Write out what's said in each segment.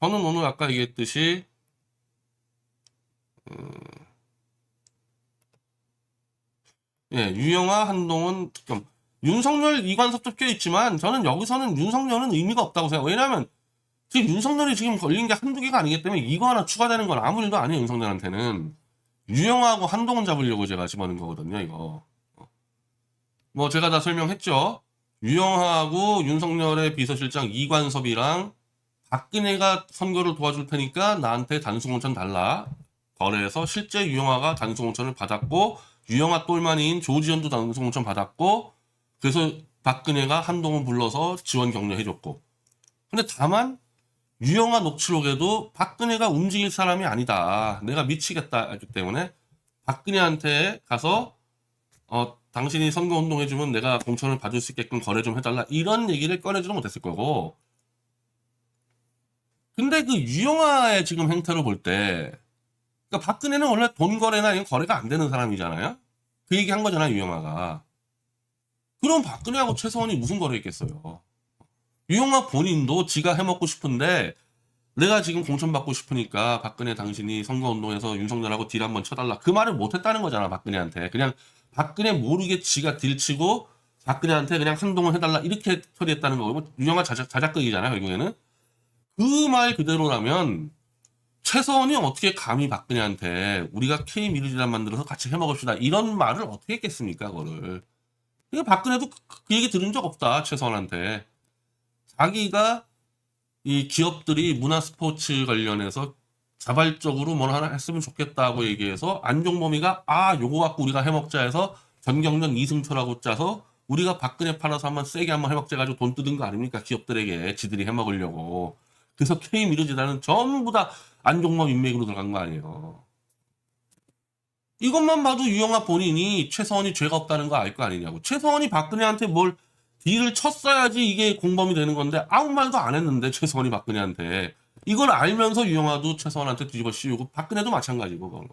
저는 오늘 아까 얘기했듯이 음, 예, 유영아, 한동훈 특검. 윤석열, 이관섭도 껴있지만 저는 여기서는 윤석열은 의미가 없다고 생각해요. 왜냐하면 지금 윤석열이 지금 걸린 게 한두 개가 아니기 때문에 이거 하나 추가되는 건 아무 일도 아니에요, 윤석열한테는. 유영아하고 한동훈 잡으려고 제가 집어넣은 거거든요, 이거. 뭐 제가 다 설명했죠. 유영하고 윤석열의 비서실장 이관섭이랑 박근혜가 선거를 도와줄 테니까 나한테 단수공천 달라. 거래해서 실제 유영아가 단수공천을 받았고 유영아 똘마니인 조지현도 단수공천 받았고 그래서 박근혜가 한동훈 불러서 지원 격려해줬고 근데 다만 유영아 녹취록에도 박근혜가 움직일 사람이 아니다. 내가 미치겠다 하기 때문에 박근혜한테 가서 어 당신이 선거 운동해주면 내가 공천을 받을 수 있게끔 거래 좀 해달라 이런 얘기를 꺼내지도 못했을 거고 근데 그 유영아의 지금 행태로 볼 때 그러니까 박근혜는 원래 돈 거래나 이런 거래가 안 되는 사람이잖아요? 그 얘기 한 거잖아 유영아가. 그럼 박근혜하고 최서원이 무슨 거래했겠어요? 유영아 본인도 지가 해먹고 싶은데 내가 지금 공천 받고 싶으니까 박근혜 당신이 선거운동에서 윤석열하고 딜 한번 쳐달라. 그 말을 못했다는 거잖아 박근혜한테. 그냥 박근혜 모르게 지가 딜치고 박근혜한테 그냥 한동훈 해달라 이렇게 처리했다는 거고. 뭐 유영아 자작, 자작극이잖아요 결국에는 그 말 그대로라면 최서원이 어떻게 감히 박근혜한테 우리가 K 미르지단 만들어서 같이 해먹읍시다. 이런 말을 어떻게 했겠습니까 그거를? 그러니까 박근혜도 그, 그 얘기 들은 적 없다 최서원한테. 자기가 이 기업들이 문화 스포츠 관련해서 자발적으로 뭘 하나 했으면 좋겠다고 얘기해서 안종범이가 아 요거 갖고 우리가 해먹자 해서 전경련 이승철하고 짜서 우리가 박근혜 팔아서 한번 세게 한번 해먹자 해가지고 돈 뜯은 거 아닙니까 기업들에게. 지들이 해먹으려고 그래서 K 미르지단은 전부 다 안종범 인맥으로 들어간 거 아니에요 이것만 봐도 유영아 본인이 최서원이 죄가 없다는 거 알 거 아니냐고 최서원이 박근혜한테 뭘 딜을 쳤어야지 이게 공범이 되는 건데 아무 말도 안 했는데 최서원이 박근혜한테 이걸 알면서 유영아도 최서원한테 뒤집어 씌우고 박근혜도 마찬가지고 그건.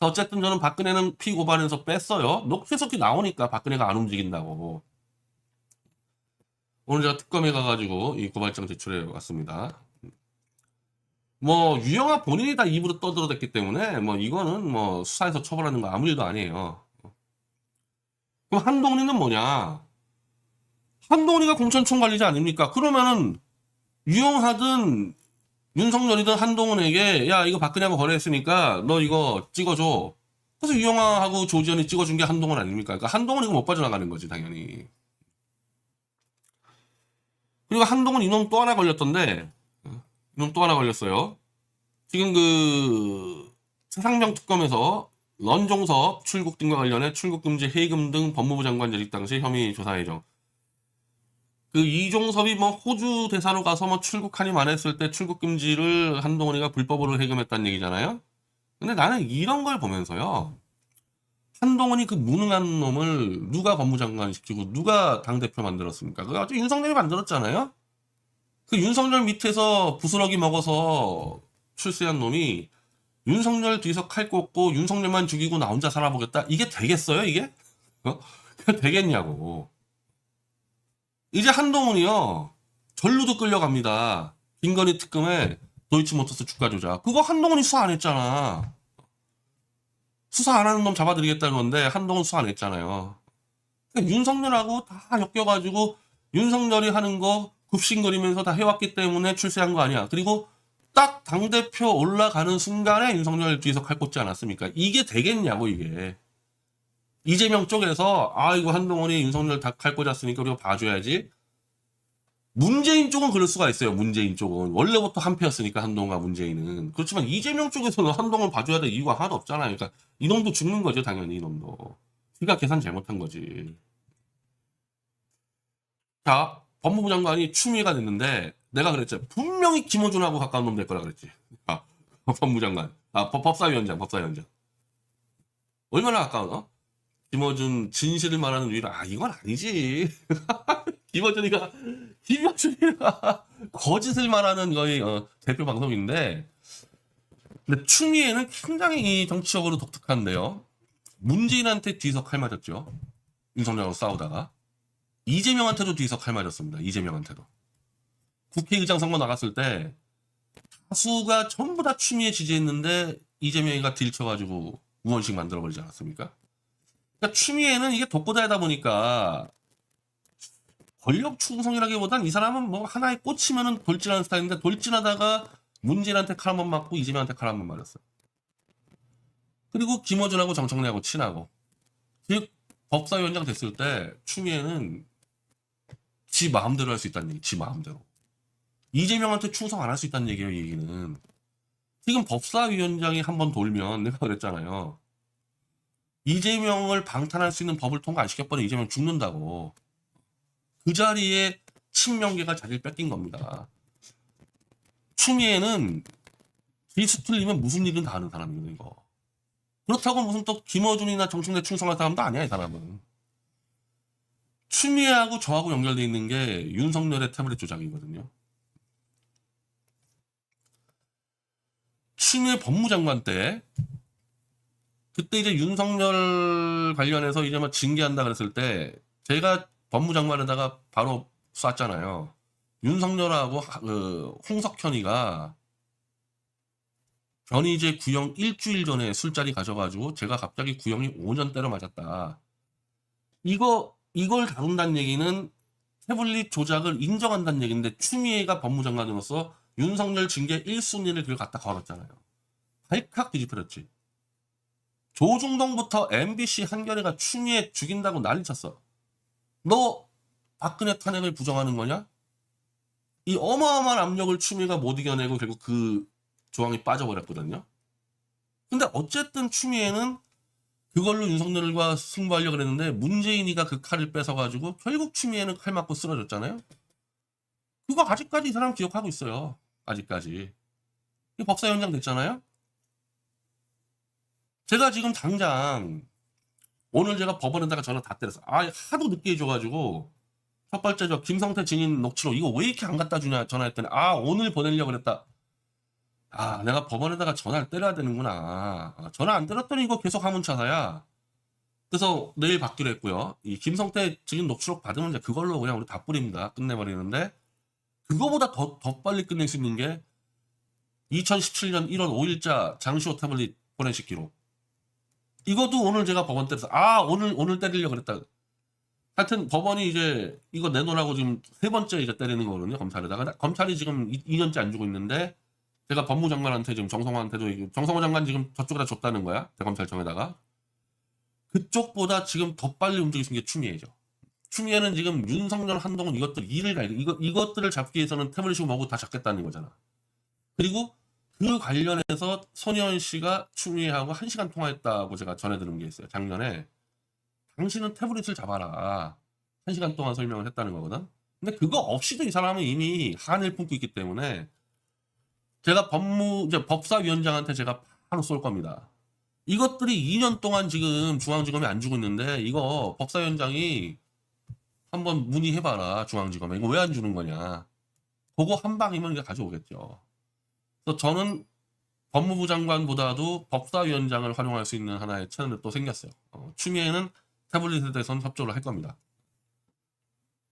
어쨌든 저는 박근혜는 피 고발해서 뺐어요. 녹취석이 나오니까 박근혜가 안 움직인다고. 오늘 제가 특검에 가가지고 이 고발장 제출해 왔습니다. 뭐 유영아 본인이 다 입으로 떠들어댔기 때문에 뭐 이거는 뭐 수사에서 처벌하는 거 아무 일도 아니에요. 그럼 한동훈이는 뭐냐? 한동훈이가 공천총 관리자 아닙니까? 그러면은 유영하든 윤석열이든 한동훈에게 야 이거 박근혜하고 거래했으니까 너 이거 찍어줘. 그래서 유영하하고 조지현이 찍어준 게 한동훈 아닙니까? 그러니까 한동훈 이거 못 빠져나가는 거지 당연히. 그리고 한동훈 이놈 또 하나 걸렸던데 이놈 또 하나 걸렸어요. 지금 그 최상병 특검에서 런종섭 출국 등과 관련해 출국 금지 해금 등 법무부 장관 재직 당시 혐의 조사 예정. 그 이종섭이 뭐 호주 대사로 가서 뭐 출국하니 만 했을 때 출국 금지를 한동훈이가 불법으로 해금했다는 얘기잖아요. 근데 나는 이런 걸 보면서요. 한동훈이 그 무능한 놈을 누가 법무장관 시키고 누가 당대표 만들었습니까? 그거 아주 윤석열이 만들었잖아요. 그 윤석열 밑에서 부스러기 먹어서 출세한 놈이 윤석열 뒤에서 칼 꽂고 윤석열만 죽이고 나 혼자 살아보겠다? 이게 되겠어요, 이게? 어? 되겠냐고. 이제 한동훈이요. 전루도 끌려갑니다. 김건희 특검에 도이치모터스 주가 조작. 그거 한동훈이 수사 안 했잖아. 수사 안 하는 놈 잡아드리겠다는 건데 한동훈 수사 안 했잖아요. 그러니까 윤석열하고 다 엮여가지고 윤석열이 하는 거 굽신거리면서 다 해왔기 때문에 출세한 거 아니야. 그리고 딱 당대표 올라가는 순간에 윤석열 뒤에서 칼 꽂지 않았습니까? 이게 되겠냐고, 이게. 이재명 쪽에서, 아, 이거 한동훈이 윤석열 다 칼 꽂았으니까 우리가 봐줘야지. 문재인 쪽은 그럴 수가 있어요, 문재인 쪽은. 원래부터 한패였으니까, 한동훈과 문재인은. 그렇지만 이재명 쪽에서는 한동훈 봐줘야 될 이유가 하나도 없잖아요. 그러니까 이놈도 죽는 거죠, 당연히 이놈도. 그러니까 계산 잘못한 거지. 자, 법무부 장관이 추미애가 됐는데, 내가 그랬죠. 분명히 김어준하고 가까운 놈 될 거라 그랬지. 아, 법무부 장관. 아, 법, 법사위원장, 법사위원장. 얼마나 가까워? 김어준 진실을 말하는 우리는, 아, 이건 아니지. 김어준이가, 김어준이가 거짓을 말하는 거의 어, 대표 방송인데, 근데 추미애는 굉장히 이 정치적으로 독특한데요. 문재인한테 뒤에서 칼 맞았죠. 윤석열하고 싸우다가. 이재명한테도 뒤에서 칼 맞았습니다. 이재명한테도. 국회의장 선거 나갔을 때 다수가 전부 다 추미애 지지했는데 이재명이가 딜쳐가지고 우원식 만들어버리지 않았습니까? 그러니까 추미애는 이게 독고다이다 보니까 권력 충성이라기보단 이 사람은 뭐 하나에 꽂히면은 돌진하는 스타일인데 돌진하다가 문재인한테 칼 한 번 맞고 이재명한테 칼 한 번 맞았어. 그리고 김어준하고 정청래하고 친하고 즉 법사위원장 됐을 때 추미애는 지 마음대로 할 수 있다는 얘기, 지 마음대로. 이재명한테 충성 안 할 수 있다는 얘기예요, 이 얘기는. 지금 법사위원장이 한 번 돌면 내가 그랬잖아요. 이재명을 방탄할 수 있는 법을 통과 안 시켜버리면 이재명 죽는다고. 그 자리에 친명계가 자리를 뺏긴 겁니다. 추미애는 뒤수 틀리면 무슨 일은 다 하는 사람이거든요, 이거. 그렇다고 무슨 또 김어준이나 정청래 충성할 사람도 아니야, 이 사람은. 추미애하고 저하고 연결돼 있는 게 윤석열의 태블릿 조작이거든요. 추미애 법무장관 때 그때 이제 윤석열 관련해서 이제 막 징계한다 그랬을 때 제가 법무장관에다가 바로 쐈잖아요. 윤석열하고 하- 그 홍석현이가 변희재 구형 일주일 전에 술자리 가져가지고 제가 갑자기 구형이 5년 때려 맞았다. 이거 이걸 다룬다는 얘기는 태블릿 조작을 인정한다는 얘기인데 추미애가 법무장관으로서 윤석열 징계 1순위를 그걸 갖다 걸었잖아요. 발칵 뒤집어졌지. 조중동부터 MBC 한겨레가 추미애 죽인다고 난리 쳤어. 너 박근혜 탄핵을 부정하는 거냐? 이 어마어마한 압력을 추미애가 못 이겨내고 결국 그 조항이 빠져버렸거든요. 근데 어쨌든 추미애는 그걸로 윤석열과 승부하려고 그랬는데 문재인이가 그 칼을 뺏어가지고 결국 추미애는 칼 맞고 쓰러졌잖아요. 그거 아직까지 이 사람 기억하고 있어요. 아직까지. 이 법사위원장 됐잖아요. 제가 지금 당장 오늘 제가 법원에다가 전화 다 때렸어. 아 하도 늦게 해줘가지고 첫 번째 저 김성태 증인 녹취록 이거 왜 이렇게 안 갖다 주냐 전화했더니 아 오늘 보내려고 그랬다. 아 내가 법원에다가 전화를 때려야 되는구나. 아, 전화 안 때렸더니 이거 계속 하문차사야. 그래서 내일 받기로 했고요. 이 김성태 증인 녹취록 받으면 이제 그걸로 그냥 우리 다 뿌립니다. 끝내버리는데 그거보다 더, 더 빨리 끝낼 수 있는 게 2017년 1월 5일자 장시호 태블릿 보내식 기록. 이것도 오늘 제가 법원 때려서 아 오늘 오늘 때리려고 그랬다. 하여튼 법원이 이제 이거 내놓으라고 지금 세 번째 이제 때리는 거거든요 검찰에다가 검찰이 지금 2년째 안 주고 있는데 제가 법무장관한테 지금 정성호한테도 정성호 장관 지금 저쪽에다 줬다는 거야 대검찰청에다가 그쪽보다 지금 더 빨리 있는 게 추미애죠. 추미애는 지금 윤석열 한동훈 이것들 일을 가 이거 이것들을 잡기 위해서는 태블릿이고 뭐고 다 잡겠다는 거잖아. 그리고 그 관련해서 손혜원 씨가 추미애하고 한 시간 통화했다고 제가 전해드린 게 있어요. 작년에 당신은 태블릿을 잡아라. 한 시간 동안 설명을 했다는 거거든. 근데 그거 없이도 이 사람은 이미 한을 품고 있기 때문에 제가 법무 이제 법사위원장한테 제가 바로 쏠 겁니다. 이것들이 2년 동안 지금 중앙지검에 안 주고 있는데 이거 법사위원장이 한번 문의해봐라 중앙지검에 이거 왜 안 주는 거냐. 그거 한 방이면 이제 가져오겠죠. 그래서 저는 법무부 장관보다도 법사위원장을 활용할 수 있는 하나의 채널이 또 생겼어요. 어, 추미애는 태블릿에 대해서는 협조를 할 겁니다.